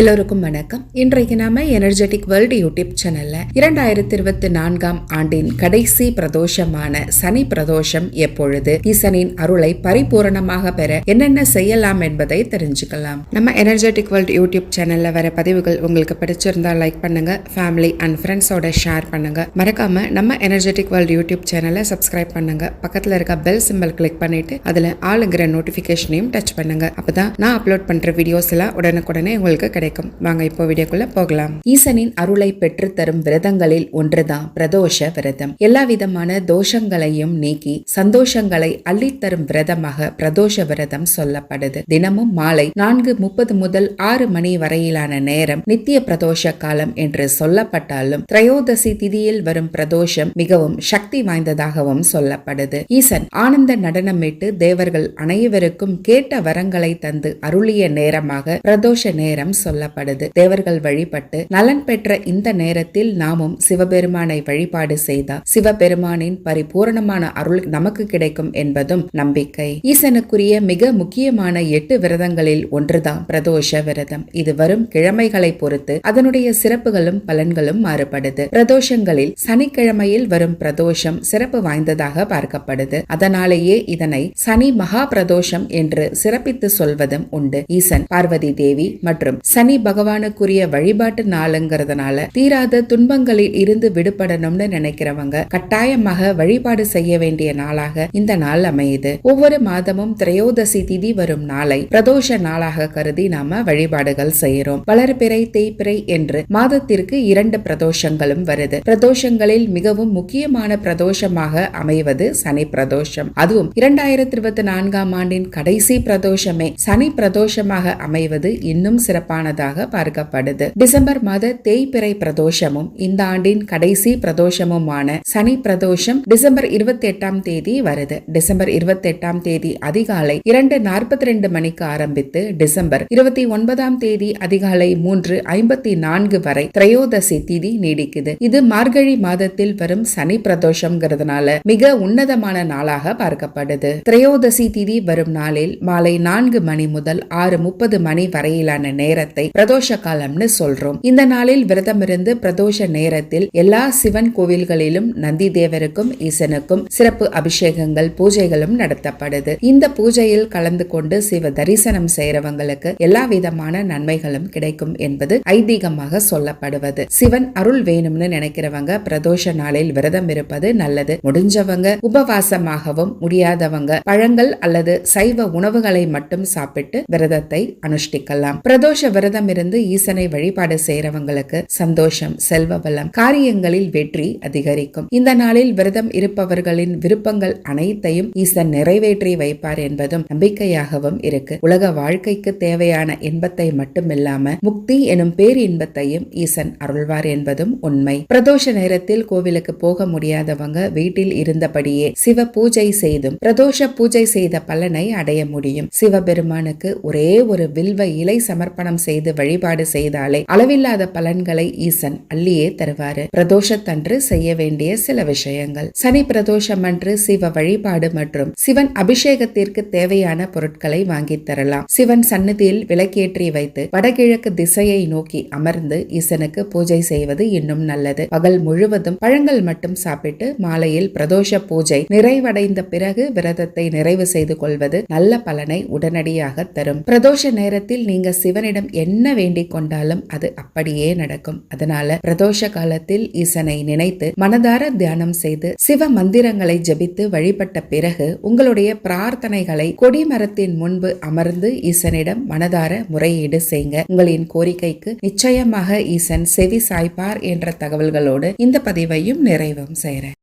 எல்லோருக்கும் வணக்கம். இன்றைக்கு நாம எனர்ஜெட்டிக் வேர்ல்டு யூடியூப் சேனல்ல இரண்டாயிரத்தி இருபத்தி நான்காம் ஆண்டின் கடைசி பிரதோஷமான சனி பிரதோஷம் எப்பொழுது ஈசனின் அருளை பரிபூரணமாக பெற என்னென்ன செய்யலாம் என்பதை தெரிஞ்சுக்கலாம். நம்ம எனர்ஜெட்டிக் வேர்ல்டு யூடியூப் சேனல்ல வர பதிவுகள் உங்களுக்கு பிடிச்சிருந்தா லைக் பண்ணுங்க ஃபேமிலி அண்ட் ஃப்ரெண்ட்ஸோட ஷேர் பண்ணுங்க. மறக்காம நம்ம எனர்ஜெட்டிக் வேர்ல்டு யூடியூப் சேனலை சப்ஸ்கிரைப் பண்ணுங்க. பக்கத்துல இருக்க பெல் சிம்பல் கிளிக் பண்ணிட்டு அதுல ஆளுங்கிற நோட்டிபிகேஷனையும் டச் பண்ணுங்க. அப்பதான் நான் அப்லோட் பண்ற வீடியோஸ் எல்லாம் உடனுக்குடனே உங்களுக்கு கிடைக்கும். கிடைக்கும் வாங்க இப்போ வீடியோக்குள்ள போகலாம். ஈசனின் அருளை பெற்று தரும் விரதங்களில் ஒன்றுதான் பிரதோஷ விரதம். எல்லா விதமான தோஷங்களையும் நீக்கி சந்தோஷங்களை அள்ளித்தரும் விரதமாக பிரதோஷ விரதம் சொல்லப்படுது. தினமும் மாலை நான்கு முப்பது முதல் ஆறு மணி வரையிலான நேரம் நித்திய பிரதோஷ காலம் என்று சொல்லப்பட்டாலும் திரையோதசி திதியில் வரும் பிரதோஷம் மிகவும் சக்தி வாய்ந்ததாகவும் சொல்லப்படுது. ஈசன் ஆனந்த நடனமிட்டு தேவர்கள் அனைவருக்கும் கேட்ட வரங்களை தந்து அருளிய நேரமாக பிரதோஷ நேரம் சொல்ல சொல்லப்படுது. தேவர்கள் வழிபட்டு நலன் பெற்ற இந்த நேரத்தில் நாமும் சிவபெருமானை வழிபாடு செய்தால் சிவபெருமானின் பரிபூரணமான அருள் நமக்கு கிடைக்கும் என்பதும் நம்பிக்கை. ஈசனுக்குரிய மிக முக்கியமான எட்டு விரதங்களில் ஒன்றுதான் பிரதோஷ விரதம். இது வரும் கிழமைகளை பொறுத்து அதனுடைய சிறப்புகளும் பலன்களும் மாறுபடுது. பிரதோஷங்களில் சனிக்கிழமையில் வரும் பிரதோஷம் சிறப்பு வாய்ந்ததாக பார்க்கப்படுது. அதனாலேயே இதனை சனி மகா பிரதோஷம் என்று சிறப்பித்து சொல்வதும் உண்டு. ஈசன் பார்வதி தேவி மற்றும் சனி சனி பகவானுக்குரிய வழிபாட்டு நாளுங்கிறதுனால தீராத துன்பங்களில் இருந்து விடுபடணும்னு நினைக்கிறவங்க கட்டாயமாக வழிபாடு செய்ய வேண்டிய நாளாக இந்த நாள் அமையுது. ஒவ்வொரு மாதமும் திரையோதசி திதி வரும் நாளை பிரதோஷ நாளாக கருதி நாம வழிபாடுகள் செய்கிறோம் வளர்பிறை தேய்பிறை என்று மாதத்திற்கு இரண்டு பிரதோஷங்களும் வருது. பிரதோஷங்களில் மிகவும் முக்கியமான பிரதோஷமாக அமைவது சனி பிரதோஷம். அதுவும் இரண்டாயிரத்தி இருபத்தி நான்காம் ஆண்டின் கடைசி பிரதோஷமே சனி பிரதோஷமாக அமைவது இன்னும் சிறப்பானது. சிறப்பானதாக பார்க்கப்படுது. டிசம்பர் மாத தேய்பிறை பிரதோஷமும் இந்த ஆண்டின் கடைசி பிரதோஷமுமான சனி பிரதோஷம் டிசம்பர் இருபத்தி எட்டாம் தேதி வருது. டிசம்பர் இருபத்தி எட்டாம் தேதி அதிகாலை இரண்டு நாற்பத்தி ரெண்டு மணிக்கு ஆரம்பித்து டிசம்பர் இருபத்தி ஒன்பதாம் தேதி அதிகாலை மூன்று ஐம்பத்தி நான்கு வரை திரையோதசி திதி நீடிக்குது. இது மார்கழி மாதத்தில் வரும் சனி பிரதோஷம்ங்கிறதுனால மிக உன்னதமான நாளாக பார்க்கப்படுது. திரையோதசி திதி வரும் நாளில் மாலை நான்கு மணி முதல் ஆறு முப்பது மணி வரையிலான நேரத்தை பிரதோஷ காலம்னு சொல்றோம். இந்த நாளில் விரதம் இருந்து பிரதோஷ நேரத்தில் எல்லா சிவன் கோவில்களிலும் நந்தி தேவருக்கும் ஈசனுக்கும் சிறப்பு அபிஷேகங்கள் பூஜைகளும் நடத்தப்படுது. இந்த பூஜையில் கலந்து கொண்டு சிவ தரிசனம் செய்யறவங்களுக்கு எல்லா விதமான நன்மைகளும் கிடைக்கும் என்பது ஐதீகமாக சொல்லப்படுவது. சிவன் அருள் வேணும்னு நினைக்கிறவங்க பிரதோஷ நாளில் விரதம் இருப்பது நல்லது. முடிஞ்சவங்க உபவாசமாகவும் முடியாதவங்க பழங்கள் அல்லது சைவ உணவுகளை மட்டும் சாப்பிட்டு விரதத்தை அனுஷ்டிக்கலாம். பிரதோஷ விரத விரதம் இருந்து ஈசனை வழிபாடு செய்யறவங்களுக்கு சந்தோஷம் செல்வ பலம் காரியங்களில் வெற்றி அதிகரிக்கும். இந்த நாளில் விரதம் இருப்பவர்களின் விருப்பங்கள் அனைத்தையும் ஈசன் நிறைவேற்றி வைப்பார் என்பதும் நம்பிக்கையாகவும் இருக்கு. உலக வாழ்க்கைக்கு தேவையான இன்பத்தை மட்டுமில்லாம முக்தி எனும் பேர் இன்பத்தையும் ஈசன் அருள்வார் என்பதும் உண்மை. பிரதோஷ நேரத்தில் கோவிலுக்கு போக முடியாதவங்க வீட்டில் இருந்தபடியே சிவ பூஜை செய்தும் பிரதோஷ பூஜை செய்த பலனை அடைய முடியும். சிவபெருமானுக்கு ஒரே ஒரு வில்வ இலை சமர்ப்பணம் செய்து வழிபாடு செய்தாலே அளவில்லாத பலன்களை ஈசன் அள்ளியே தருவாரு. பிரதோஷத்தன்று செய்ய வேண்டிய சில விஷயங்கள். சனி பிரதோஷம் அன்று சிவ வழிபாடு மற்றும் சிவன் அபிஷேகத்திற்கு தேவையான பொருட்களை வாங்கி தரலாம். சிவன் சன்னதியில் விளக்கேற்றி வைத்து வடகிழக்கு திசையை நோக்கி அமர்ந்து ஈசனுக்கு பூஜை செய்வது இன்னும் நல்லது. பகல் முழுவதும் பழங்கள் மட்டும் சாப்பிட்டு மாலையில் பிரதோஷ பூஜை நிறைவடைந்த பிறகு விரதத்தை நிறைவு செய்து கொள்வது நல்ல பலனை உடனடியாக தரும். பிரதோஷ நேரத்தில் நீங்க சிவனிடம் என்ன வேண்டிக் கொண்டாலும் அது அப்படியே நடக்கும். அதனால பிரதோஷ காலத்தில் ஈசனை நினைத்து மனதார தியானம் செய்து சிவ மந்திரங்களை ஜபித்து வழிபட்ட பிறகு உங்களுடைய பிரார்த்தனைகளை கொடிமரத்தின் முன்பு அமர்ந்து ஈசனிடம் மனதார முறையீடு செய்யுங்க உங்களின் கோரிக்கைக்கு நிச்சயமாக ஈசன் செவி சாய்ப்பார் என்ற தகவல்களோடு இந்த பதிவையும் நிறைவும் செய்கிறேன்.